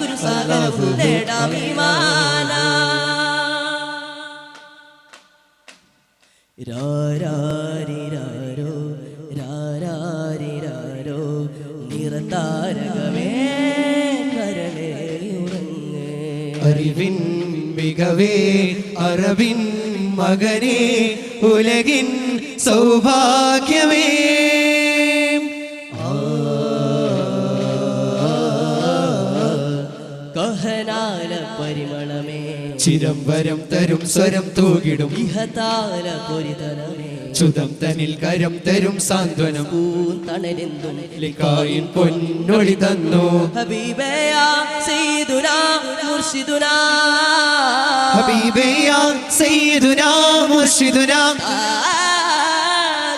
ഗുരുസാഗരവും നേടാം ഈമാന രാരാരിരാരോ നിറതാരകമേ അറിവിൻ മികവേ അറിവിൻ മകനേ ഉലകിൻ സൗഭാഗ്യമേ. പരിമളമേ ചിരംബരം തരും സ്വരം തൂകിടും. ഇഹതാല ചുതം തനിൽ കരം തരും സാന്ത്വനം. ലിക്കായിൻ പൊന്നൊളി തന്നു. ഹബീബയ സയ്യിദുനാ മുർഷിദുനാ. ഹബീബേയ സയ്യിദുനാ മുർഷിദുനാ.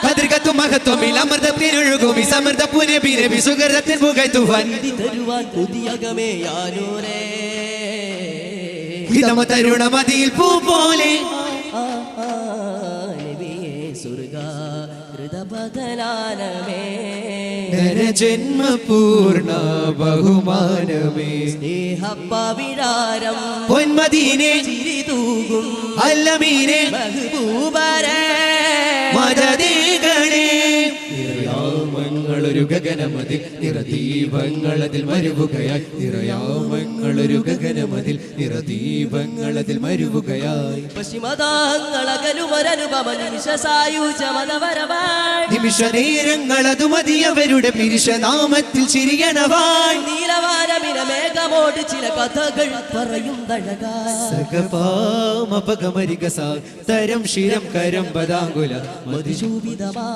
കതിർകത്തും മഹത്വമിൽ അമൃതത്തിനൊഴുകും ഈ സമൃദ്ധ പുനബി നബി സുഗർദത്തിൻ പുകഴ്ത്തുവാൻ. ഇത് തരുവാൻ കൊതിയകമേ യാനൂരേ ഹിതമ തരുണമതിയിൽ പൂ പോലെ ജന്മപൂർണ ബഹുമാനമേ സ്നേഹപ്പവിഴാരം പൊന്മദീനെ പൊന്മതിനെ ചിരിതൂകും അല്ലമീനെ മഹബൂബരേ മതദീകളെ നിറയാമങ്ങളൊരു ഗഗനമതിൽ നിറദീപങ്ങളതിൽ മരുവുകയായി നിറയാമങ്ങളൊരു ഗഗനമതിൽ നിറദീപങ്ങളതിൽ മരുവുകയായി പശ്ചിമതാങ്ങളകലുമൊരനുപമ നിമിഷ നേരങ്ങളതു മതിയവരുടെ പിരിശനാമത്തിൽ ചിരിയണവായി നീലവാനമിന മേഘമോട് ചില കഥകൾ പറയും തഴകായി സകപാമപകമരികസ തരം ശിരം കരം പദാങ്കുല മധുശൂഭിതമാ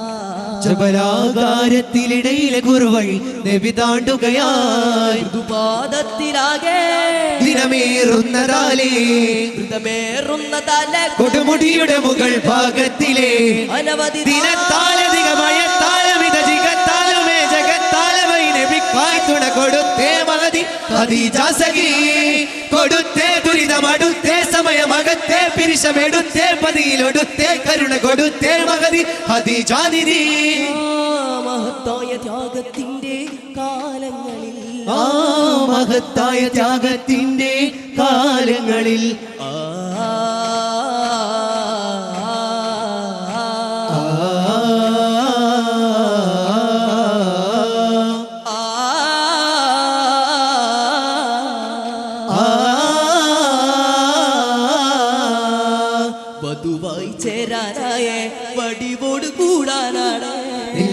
ജബലാകാരത്തിലിടയിലെ കുറുവഴി നബി താണ്ടുകയായി മൃദുപാദത്തിലാകെ ദിനമേറുന്നതാലേ. ഹൃദമേറുന്ന തല കൊടുമുടിയുടെ മുകൾ ഭാഗത്തിലെ. അനവധി ദിനത്താലധികമായ ജഗത്താലമൈ നബിക്കായി തുണ കൊടുത്തേ മഹതി അതീജാസകി കൊടുത്തേ ദുരിതമടുത്തേ സമയമകത്തേ പിരിശമെടുത്തേ പതിയിലൊടുത്തേ കരുണ കൊടുത്തേ മഹതി അതീജാതിരി മഹത്തായ ത്യാഗത്തിന്റെ കാലങ്ങളിൽ. ആ മഹത്തായ ത്യാഗത്തിന്റെ കാലങ്ങളിൽ. ആ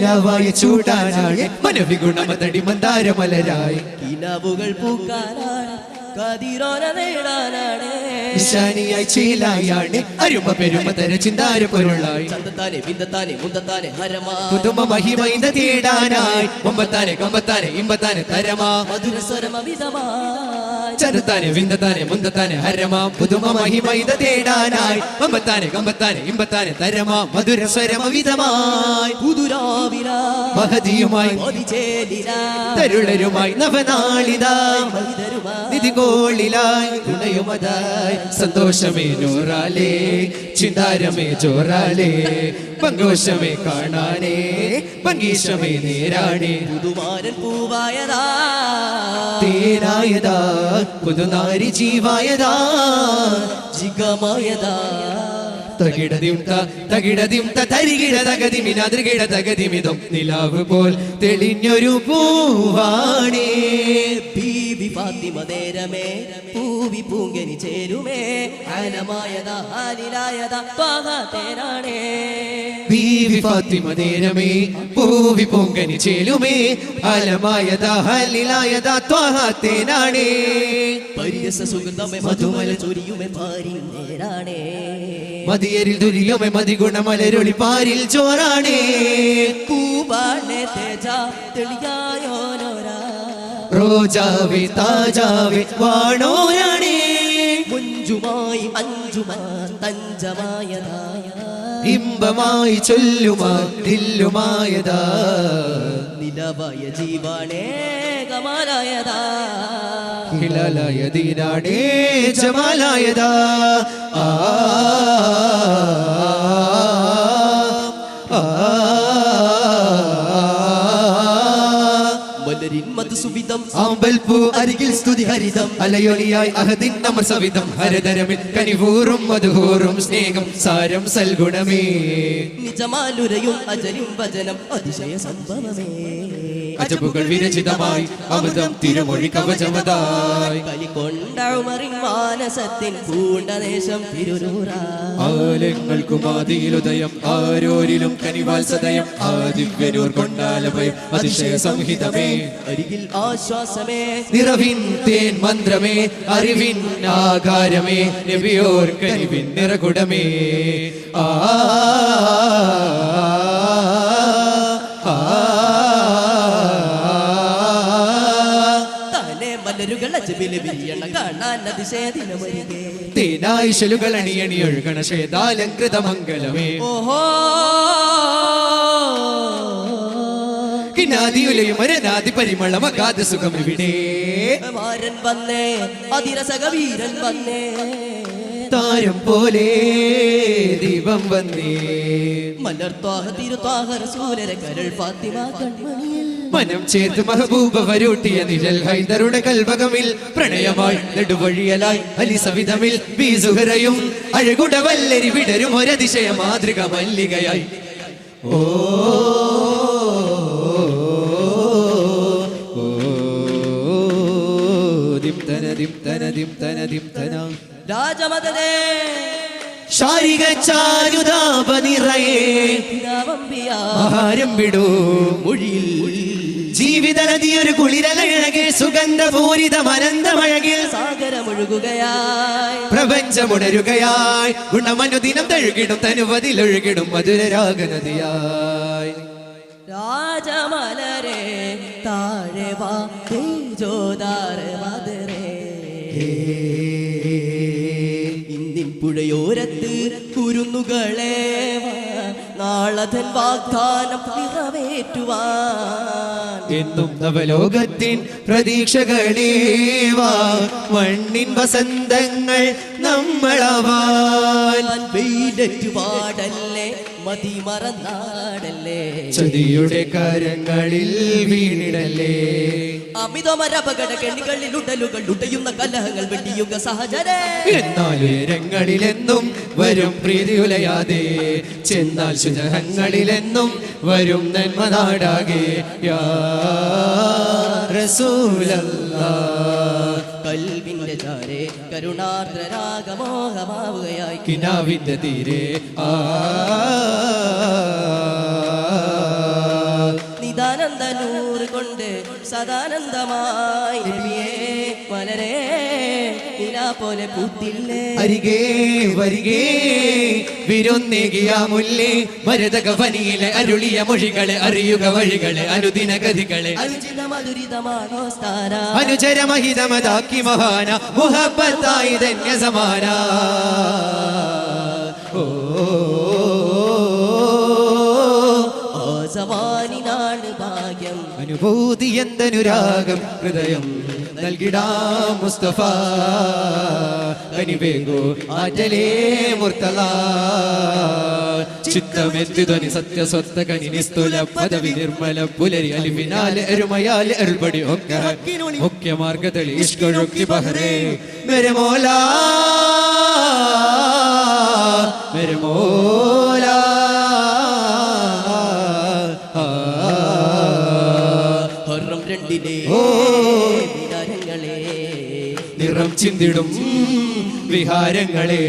നിലവായ ചൂടാനാണ് മനവിഗുണമതടി മന്ദാരമലരായി. കിനാവുകൾ പൂക്കാനാണ് കതിരോന നേടാനാണ്. നിശാനിയായി ചീലായാണ് അരുമ പെരുമ തര ചിന്താര പൊരുളായി. ചന്തത്താനെ ബിന്ദത്താനെ മുന്തത്താനെ ഹരമാ. പുതുമ മഹിമൈന്ദ തേടാനായി. ഒമ്പത്താനെ കമ്പത്താനെ ഇമ്പത്താനെ തരമാ. മധുര മധുരസ്വരമവിധമായി ചരത്താനെ വിന്തത്താനെ മുന്തത്താനെ ഹരമാ പുതുമ മഹിമൈന്ദ തേടാനായി. അമ്പത്താനെ കമ്പത്താനെ ഇമ്പത്താനെ തരമാ മധുര സ്വരമവിധമായി പുതുരാവില മഹതിയുമായി തരുളരുമായി നവനാളിതാ. നിധികോളിലായി തുണയുമതായി സന്തോഷമേ നൂറാലേ ചിന്താരമേ ചോറാലേ. പങ്കോഷമേ കാണാനേ പങ്കീശമേ നേരാണേ. പുതുമാരൻ പൂവായതാ. തേരായതാ. പുതുനാരി ജീവായതാ ജിഗമായതാ. തകിടതിം ത തകിടതിം ത തരികിട തകതിമി നദൃകിട തകതിമിതം നിലാവ് പോൽ തെളിഞ്ഞൊരു പൂവാണേ. ഫാത്തിമ നേരമേ പൂവി പൂങ്കനി ചേരുമേ അനമായതാ ഹാലിലായതാ പാകാത്തേനാണേ ബീവി ഫാത്തിമ നേരമേ പൂവി പൊങ്കനി ചേലുമേ അലമായതാ ഹലിലായതാ ത്വാഹാത്തേനാണേ പരിയസ സുഗന്ധമേ മധുമല ചൊരിയുമേ പാരി നേരാണേ. മതിയരിൽ ദുരിയമേ മതിഗുണമലരൊളി പാരിൽ ചോറാണേ. കൂവാണേ തേജ തെളിയായോനോരാ റോജാവേ താജാവി വാണോരാണേ. മുഞ്ചുമായി അഞ്ചുമാ തഞ്ചമായതായ ഇമ്പമായി ചൊല്ലുമാ ദില്ലുമായതാ നിലവായ ജീവാണേകമാലായതാ ഹിലാലായ ദീനാണേ ജമാലായതാ. ആ. സുഗന്ധം ആമ്പൽപ്പൂ അരികിൽ സ്തുതി ഹരിതം. അലയൊലിയായി അഹദിൻ സവിധം. ഹരതരമിൽ കനിവൂറും മധുഹൂറും സ്നേഹം സാരം സൽഗുണമേ. നിജമാലുരയും അജലും വചനം അതിശയ സംഭവമേ. അജബുകൾ വിരചിതമായി അമൃതം തിരുമൊഴി കവചമതായി. കലികൊണ്ടമറിൻ മാനസത്തിൻ പൂണ്ടദേശം ആലയങ്ങൾക്കും ആലങ്ങൾക്കും ആദിയിലുദയം ആരോരിലും കനിവാൽ സദയം. ആദിവ്യനൂർ കൊണ്ടാലഭയം അതിശയ സംഹിതമേ അരികിൽ ആശ്വാസമേ. നിറവിൻ തേൻ മന്ത്രമേ അറിവിൻ ആകാരമേ. നബിയോർ കരിവിൻ നിറകുടമേ. ആ, മലരുകൾ അജബിൽ വിരിയണ കാണാൻ അതിശയ ദിനമരികെ തേനായിശലുകൾ അണിയണി ഒഴുകണ ശ്വേതാലങ്കൃത മംഗലമേ. ഓഹോ. കിനാദിയുലയും അരനാദി പരിമളം അഗാധ സുഖം ഇവിടെ. മാരൻ വന്നേ അതിരസക വീരൻ വന്നേ. താരം പോലെ ദീപം വന്നേ. മലർത്താഹ തിരുത്താഹ റസൂലര കരൾ ഫാത്തിമ കൺമണിയിൽ മനം ചേർത്ത് മഹബൂബ വരൂട്ടിയ നിഴൽ ഹൈദറുടെ കൽവകമിൽ പ്രണയമായി നെടുവഴിയലായി അലിസവിധമിൽ ബീസുഹരയും അഴകുട വല്ലരി വിടരും ഒരതിശയ മാതൃക മല്ലികയായി. ഓ രാജമതേ ശാരിക ചാരുതാപ നിറയേ പിതാവമ്പിയ. വിടൂ മൊഴിയിൽ. ജീവിത നദിയൊരു സുഗന്ധപൂരിത അനന്തമഴകിൽ സാഗരമൊഴുകുകയായി. പ്രപഞ്ചമുണരുകയായി. ഗുണമനുദിനം തഴുകിടും തനുവതിലൊഴുകിടും മധുരരാഗനദിയായി. രാജമലരെ താഴെ വാ തേജോദാര മധുരേ പുഴയോരത്ത് കുരുന്നുകളെ വാ, നാളതൻ വാഗ്ദാനം നിറവേറ്റുവാൻ. എന്നും നവലോകത്തിൻ പ്രതീക്ഷകളേവാ മണ്ണിൻ വസന്തങ്ങൾ നമ്മളവാൻ. ഞാൻ വെയിലറ്റു പാടല്ലേ മതി മറന്നാടല്ലേ ചതിയുടെ കരങ്ങളിൽ വീണിടലേ അമിതമരപകട കെണികളിൽ ഉടലുകൾ ഉടയുന്ന കലഹങ്ങൾ വെടിയുക സഹജരേ. എന്നാൽ ഉയരങ്ങളിലെന്നും വരും പ്രീതി ഉലയാതെ ചെന്നാൽ ശുചഹങ്ങളിലെന്നും വരും നന്മ നാടാകെ കൽവിന്റെ ചാരെ കരുണാർദ്രരാഗമോഹമാവുകയായി. കിനാവിന്റെ തീരെ. ആ നിദാനന്ദ നൂറ് കൊണ്ട് സദാനന്ദമായി വളരെ ഇലാ പോലെ പൂത്തില്ലേ? അരികേ വരികേ വിരുന്നേകിയ മുല്ലേ വനിയിലെ അരുളിയ മൊഴികളെ അറിയുക വഴികളെ അനുദിന ഗതികളെ. അനുചരമഹിതമതാക്കി മഹാന മുഹബത്തായി ധന്യ സമാന അനുഭൂതി എന്തനുരാഗം ഹൃദയം നൽകിടാ മുസ്തഫ. കനിവേഗോ ആറ്റലേ മുർത്തല. ചിത്തമെത്തിധ്വനി സത്യസ്വത്ത കനി നിസ്തുല പദവി നിർമ്മല പുലരി അലിമിനാൽ എരുമയാൽ എൽപടി ഒക്കെ. മുഖ്യ മാർഗതളി ഇഷ്കൊഴുക്കി ബഹറേ മെരെ മോലാ ഓ. വിഹാരങ്ങളെ നിറം ചിന്തിടും വിഹാരങ്ങളെ.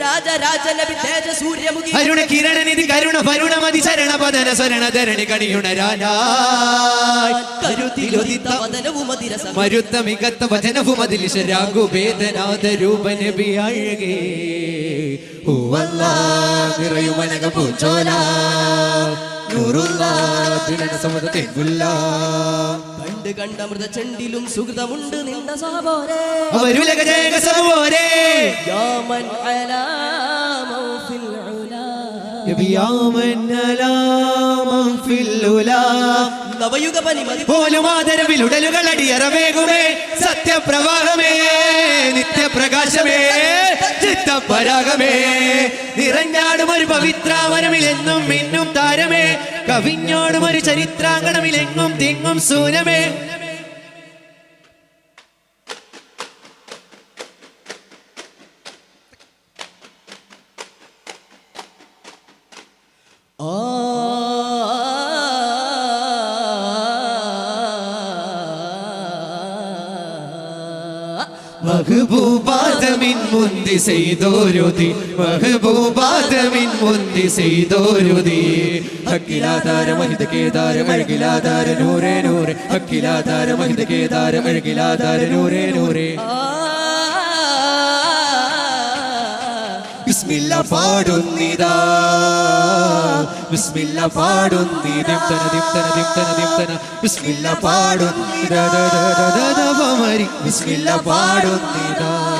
രാജരാജനബി തേജ സൂര്യമുഖി അരുണ കിരണനിധി കരുണ ഭരുണമതി ശരണ പതന ശരണ ധരണി കണിയുണരാനായി. കരുത്തിലൊതിത്ത വദനവും അതിരസം. മരുത്ത മികത്ത വചനവും അതിലിശരാഗുഭേദനാഥ രൂപനബി അഴകേ. ഹൂവല്ല നിറയുമനക പൂച്ചോല തെങ്കുല്ല കണ്ട് കണ്ട മൃത ചെണ്ടിലും സുഹൃതമുണ്ട് നിന്ന സാബോരേ. യാമൻ അലാ മൗഫിൽ ഉലാ. അടിയറവേകുമേ സത്യപ്രവാഹമേ. നിത്യപ്രകാശമേ. ചിത്തപരാഗമേ നിറഞ്ഞാടും ഒരു പവിത്രാവനമിൽ എന്നും മിന്നും താരമേ. കവിഞ്ഞോടും ഒരു ചരിത്രാങ്കണമിൽ എങ്ങും തിങ്ങും സൂനമേ. മഹബൂബാദമിൻ മുന്തി ചെയ്തോരുതി മഹബൂബാദമിൻ മുന്തി ചെയ്തോരുതി അഖിലാധാര മഹിത കേദാര മഴകിലാധാര നൂറേ നൂറേ. അഖിലാധാര മഹിത കേദാര മഴകിലാധാര നൂറേ നൂറേ. ബിസ്മില്ല പാടുന്നിതാ. ബിസ്മില്ല പാടുന്നിതം. തന ദിം തന ദിം തന ദിം തന ബിസ്മില്ല പാടുന്നിതാ. ബിസ്മില്ല പാടുന്നിതാ.